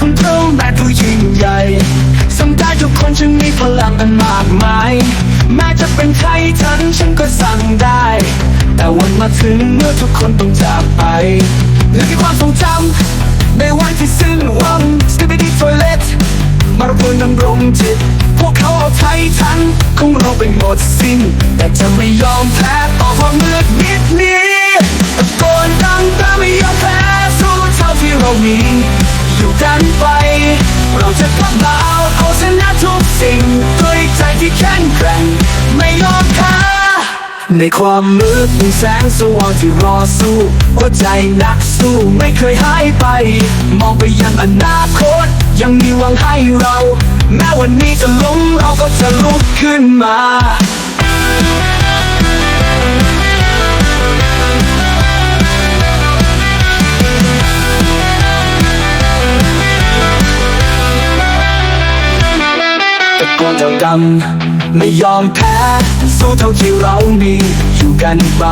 ของพระอแบบผู้ยิ่งใหญ่สำได้ทุกคนฉันมีพลังอันมากมาย แม้จะเป็นใครฉันฉันก็สั่งได้ แต่วันมาถึงเมื่อทุกคนต้องจากไปเหลือแค่ความทรงจำในวันที่สิ้นหวังสติปดีทอยเล็ตมารบกวนดำรงจิต พวกเขาเอาไทยทันคงเราไปหมดสิ้น แต่จะไม่ยอมแพ้ต่อความมืดมิดนี้ตะโกนดังแต่ไม่ยอมแพ้สู้เท่าที่เรามี ที่แข็งแกร่งไม่ยอมแพ้ในความมืดมีแสงสว่างที่รอสู้หัวใจนักสู้ไม่เคยหายไป มองไปยังอนาคต ยังมีหวังให้เรา แม้วันนี้จะล้มเราก็จะลุกขึ้นมา ตะโกนดังๆไม่ยอมแพ้ สู้เท่าที่เรามีอยู่กันไป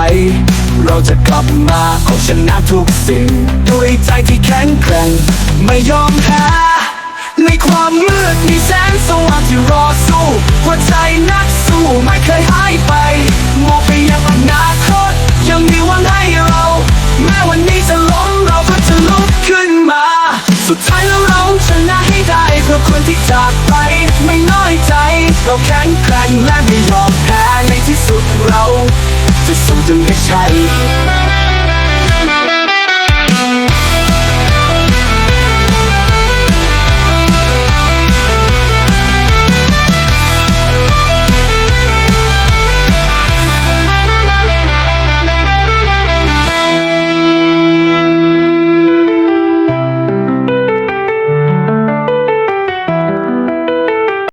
เราจะกลับมาเอาชนะทุกสิ่ง ด้วยใจที่แข็งแกร่ง ไม่ยอมแพ้ ในความมืดมีแสงสว่างที่รอสู้หัวใจนักสู้ไม่เคยหายไปมองไปยังอนาคตยังมีหวังให้เรา แม้วันนี้จะล้มเราก็จะลุกขึ้นมา สุดท้ายแล้วเราชนะให้ได้เพื่อคนที่จากไปไม่น้อย แข็งแกร่งและไม่ยอมแพ้ในที่สุดเรา จะสู้จนได้ใช้